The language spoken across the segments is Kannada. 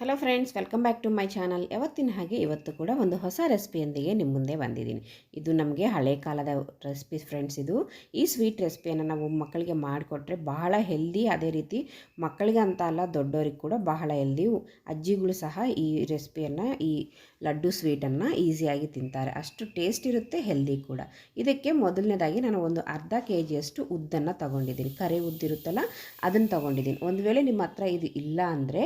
Hello friends welcome back to my channel ಯಾವತ್ತಿನ ಹಾಗೆ ಇವತ್ತು ಕೂಡ ಒಂದು ಹೊಸ ರೆಸಿಪಿಯೊಂದಿಗೆ ನಿಮ್ಮ ಮುಂದೆ ಬಂದಿದ್ದೀನಿ. ಇದು ನಮಗೆ ಹಳೆ ಕಾಲದ ರೆಸಿಪಿ ಫ್ರೆಂಡ್ಸ್ ಇದು. ಈ ಸ್ವೀಟ್ ರೆಸಿಪಿಯನ್ನು ನಾವು ಮಕ್ಕಳಿಗೆ ಮಾಡಿಕೊಟ್ರೆ ಬಹಳ ಹೆಲ್ದಿ ಅದೇ ರೀತಿ ಮಕ್ಕಳಿಗೆ ಅಂತ ಅಲ್ಲ ದೊಡ್ಡವ್ರಿಗೆ ಕೂಡ ಬಹಳ ಹೆಲ್ದಿ ಅಜ್ಜಿಗಳು ಸಹ ಈ ರೆಸಿಪಿಯನ್ನು ಈ ಲಡ್ಡು ಸ್ವೀಟನ್ನು ಈಸಿಯಾಗಿ ತಿಂತಾರೆ. ಅಷ್ಟು ಟೇಸ್ಟ್ ಇರುತ್ತೆ ಹೆಲ್ದಿ ಕೂಡ. ಇದಕ್ಕೆ ಮೊದಲನೇದಾಗಿ ನಾನು ಒಂದು ಅರ್ಧ ಕೆ ಜಿಯಷ್ಟು ಉದ್ದನ್ನು ತೊಗೊಂಡಿದ್ದೀನಿ. ಕರೆ ಉದ್ದಿರುತ್ತಲ್ಲ, ಅದನ್ನು ತೊಗೊಂಡಿದ್ದೀನಿ. ಒಂದು ವೇಳೆ ನಿಮ್ಮ ಹತ್ರ ಇದು ಇಲ್ಲ ಅಂದರೆ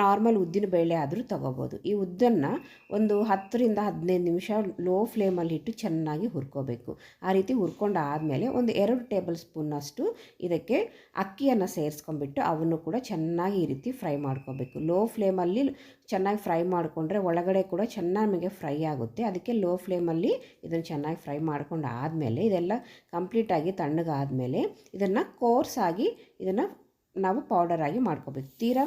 ನಾರ್ಮಲ್ ಉದ್ದಿನ ಬೇಳೆ ಆದರೂ ತಗೋಬೋದು. ಈ ಉದ್ದನ್ನು ಒಂದು ಹತ್ತರಿಂದ ಹದಿನೈದು ನಿಮಿಷ ಲೋ ಫ್ಲೇಮಲ್ಲಿ ಇಟ್ಟು ಚೆನ್ನಾಗಿ ಹುರ್ಕೋಬೇಕು. ಆ ರೀತಿ ಹುರ್ಕೊಂಡು ಆದಮೇಲೆ ಒಂದು ಎರಡು ಟೇಬಲ್ ಸ್ಪೂನಷ್ಟು ಇದಕ್ಕೆ ಅಕ್ಕಿಯನ್ನು ಸೇರಿಸ್ಕೊಂಡ್ಬಿಟ್ಟು ಅವನ್ನು ಕೂಡ ಚೆನ್ನಾಗಿ ಈ ರೀತಿ ಫ್ರೈ ಮಾಡ್ಕೋಬೇಕು. ಲೋ ಫ್ಲೇಮಲ್ಲಿ ಚೆನ್ನಾಗಿ ಫ್ರೈ ಮಾಡಿಕೊಂಡ್ರೆ ಒಳಗಡೆ ಕೂಡ ಚೆನ್ನಾಗಿ ಫ್ರೈ ಆಗುತ್ತೆ. ಅದಕ್ಕೆ ಲೋ ಫ್ಲೇಮಲ್ಲಿ ಇದನ್ನು ಚೆನ್ನಾಗಿ ಫ್ರೈ ಮಾಡ್ಕೊಂಡು ಆದಮೇಲೆ ಇದೆಲ್ಲ ಕಂಪ್ಲೀಟಾಗಿ ತಣ್ಣಗಾದಮೇಲೆ ಇದನ್ನು ಕೋರ್ಸಾಗಿ ಇದನ್ನು ನಾವು ಪೌಡರಾಗಿ ಮಾಡ್ಕೋಬೇಕು. ತೀರಾ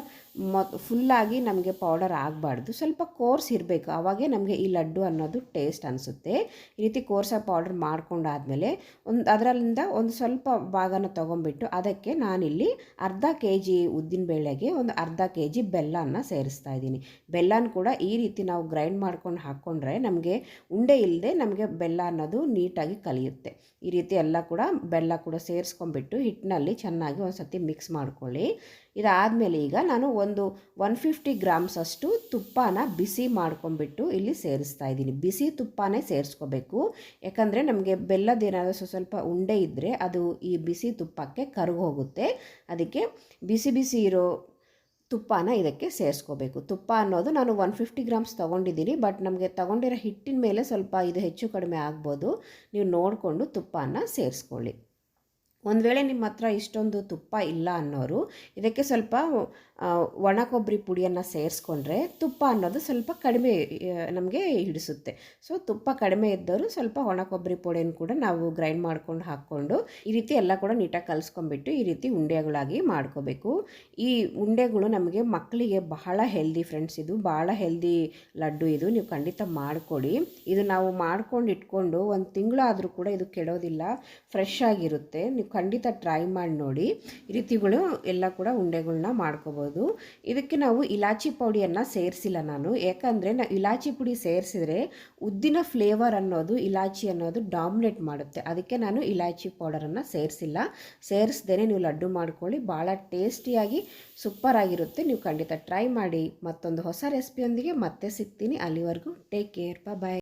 ಮ ಫುಲ್ಲಾಗಿ ನಮಗೆ ಪೌಡರ್ ಆಗಬಾರ್ದು. ಸ್ವಲ್ಪ ಕೋರ್ಸ್ ಇರಬೇಕು. ಆವಾಗೇ ನಮಗೆ ಈ ಲಡ್ಡು ಅನ್ನೋದು ಟೇಸ್ಟ್ ಅನಿಸುತ್ತೆ. ಈ ರೀತಿ ಕೋರ್ಸಾಗಿ ಪೌಡರ್ ಮಾಡ್ಕೊಂಡಾದಮೇಲೆ ಒಂದು, ಅದರಲ್ಲಿಂದ ಒಂದು ಸ್ವಲ್ಪ ಭಾಗನ ತೊಗೊಂಬಿಟ್ಟು ಅದಕ್ಕೆ ನಾನಿಲ್ಲಿ ಅರ್ಧ ಕೆ ಜಿ ಉದ್ದಿನಬೇಳೆಗೆ ಒಂದು ಅರ್ಧ ಕೆ ಜಿ ಬೆಲ್ಲನ ಸೇರಿಸ್ತಾ ಇದ್ದೀನಿ. ಬೆಲ್ಲನ ಕೂಡ ಈ ರೀತಿ ನಾವು ಗ್ರೈಂಡ್ ಮಾಡ್ಕೊಂಡು ಹಾಕ್ಕೊಂಡ್ರೆ ನಮಗೆ ಉಂಡೆ ಇಲ್ಲದೆ ನಮಗೆ ಬೆಲ್ಲ ಅನ್ನೋದು ನೀಟಾಗಿ ಕಲಿಯುತ್ತೆ. ಈ ರೀತಿ ಎಲ್ಲ ಕೂಡ ಬೆಲ್ಲ ಕೂಡ ಸೇರಿಸ್ಕೊಂಡ್ಬಿಟ್ಟು ಹಿಟ್ಟಿನಲ್ಲಿ ಚೆನ್ನಾಗಿ ಒಂದು ಸತಿ ಮಿಕ್ಸ್ ಮಾಡ್ಕೊಳ್ಳಿ ಇದಾದಮೇಲೆ ಈಗ ನಾನು ಒಂದು ಒನ್ ಫಿಫ್ಟಿ ಗ್ರಾಮ್ಸ್ ಅಷ್ಟು ತುಪ್ಪನ ಬಿಸಿ ಮಾಡ್ಕೊಂಬಿಟ್ಟು ಇಲ್ಲಿ ಸೇರಿಸ್ತಾ ಇದ್ದೀನಿ. ಬಿಸಿ ತುಪ್ಪನೇ ಸೇರಿಸ್ಕೋಬೇಕು. ಯಾಕಂದರೆ ನಮಗೆ ಬೆಲ್ಲದೇನಾದರೂ ಸ್ವಲ್ಪ ಉಂಡೆ ಇದ್ದರೆ ಅದು ಈ ಬಿಸಿ ತುಪ್ಪಕ್ಕೆ ಕರಗೋಗುತ್ತೆ. ಅದಕ್ಕೆ ಬಿಸಿ ಬಿಸಿ ಇರೋ ತುಪ್ಪನ ಇದಕ್ಕೆ ಸೇರಿಸ್ಕೋಬೇಕು. ತುಪ್ಪ ಅನ್ನೋದು ನಾನು ಒನ್ ಫಿಫ್ಟಿ ಗ್ರಾಮ್ಸ್ ತೊಗೊಂಡಿದ್ದೀನಿ. ಬಟ್ ನಮಗೆ ತೊಗೊಂಡಿರೋ ಹಿಟ್ಟಿನ ಮೇಲೆ ಸ್ವಲ್ಪ ಇದು ಹೆಚ್ಚು ಕಡಿಮೆ ಆಗ್ಬೋದು. ನೀವು ನೋಡಿಕೊಂಡು ತುಪ್ಪನ ಸೇರಿಸ್ಕೊಳ್ಳಿ. ಒಂದು ವೇಳೆ ನಿಮ್ಮ ಹತ್ರ ಇಷ್ಟೊಂದು ತುಪ್ಪ ಇಲ್ಲ ಅನ್ನೋರು, ಇದಕ್ಕೆ ಸ್ವಲ್ಪ ಒಣ ಕೊಬ್ಬರಿ ಪುಡಿಯನ್ನು ಸೇರಿಸ್ಕೊಂಡ್ರೆ ತುಪ್ಪ ಅನ್ನೋದು ಸ್ವಲ್ಪ ಕಡಿಮೆ ನಮಗೆ ಹಿಡಿಸುತ್ತೆ. ಸೊ ತುಪ್ಪ ಕಡಿಮೆ ಇದ್ದವರು ಸ್ವಲ್ಪ ಒಣ ಕೊಬ್ಬರಿ ಪುಡಿಯನ್ನು ಕೂಡ ನಾವು ಗ್ರೈಂಡ್ ಮಾಡ್ಕೊಂಡು ಹಾಕ್ಕೊಂಡು, ಈ ರೀತಿ ಎಲ್ಲ ಕೂಡ ನೀಟಾಗಿ ಕಲಿಸ್ಕೊಂಡ್ಬಿಟ್ಟು ಈ ರೀತಿ ಉಂಡೆಗಳಾಗಿ ಮಾಡ್ಕೋಬೇಕು. ಈ ಉಂಡೆಗಳು ನಮಗೆ ಮಕ್ಕಳಿಗೆ ಬಹಳ ಹೆಲ್ದಿ ಫ್ರೆಂಡ್ಸ್, ಇದು ಭಾಳ ಹೆಲ್ದಿ ಲಡ್ಡು ಇದು, ನೀವು ಖಂಡಿತ ಮಾಡಿಕೊಡಿ. ಇದು ನಾವು ಮಾಡ್ಕೊಂಡು ಇಟ್ಕೊಂಡು ಒಂದು ತಿಂಗಳಾದರೂ ಕೂಡ ಇದು ಕೆಡೋದಿಲ್ಲ, ಫ್ರೆಶ್ ಆಗಿರುತ್ತೆ. ನೀವು ಖಂಡಿತ ಟ್ರೈ ಮಾಡಿ ನೋಡಿ. ಈ ರೀತಿಗಳು ಎಲ್ಲ ಕೂಡ ಉಂಡೆಗಳನ್ನ ಮಾಡ್ಕೋಬೋದು. ಇದಕ್ಕೆ ನಾವು ಇಲಾಚಿ ಪೌಡಿಯನ್ನು ಸೇರಿಸಿಲ್ಲ ನಾನು. ಯಾಕಂದರೆ ನಾವು ಇಲಾಚಿ ಪುಡಿ ಸೇರಿಸಿದ್ರೆ ಉದ್ದಿನ ಫ್ಲೇವರ್ ಅನ್ನೋದು, ಇಲಾಚಿ ಅನ್ನೋದು ಡಾಮಿನೇಟ್ ಮಾಡುತ್ತೆ. ಅದಕ್ಕೆ ನಾನು ಇಲಾಚಿ ಪೌಡರನ್ನು ಸೇರಿಸಿಲ್ಲ. ಸೇರಿಸ್ದೇ ನೀವು ಲಡ್ಡು ಮಾಡ್ಕೊಳ್ಳಿ. ಭಾಳ ಟೇಸ್ಟಿಯಾಗಿ ಸೂಪರ್ ಆಗಿರುತ್ತೆ. ನೀವು ಖಂಡಿತ ಟ್ರೈ ಮಾಡಿ ಮತ್ತೊಂದು ಹೊಸ ರೆಸಿಪಿಯೊಂದಿಗೆ ಮತ್ತೆ ಸಿಗ್ತೀನಿ. ಅಲ್ಲಿವರೆಗೂ ಟೇಕ್ ಕೇರ್ ಬಾಯ್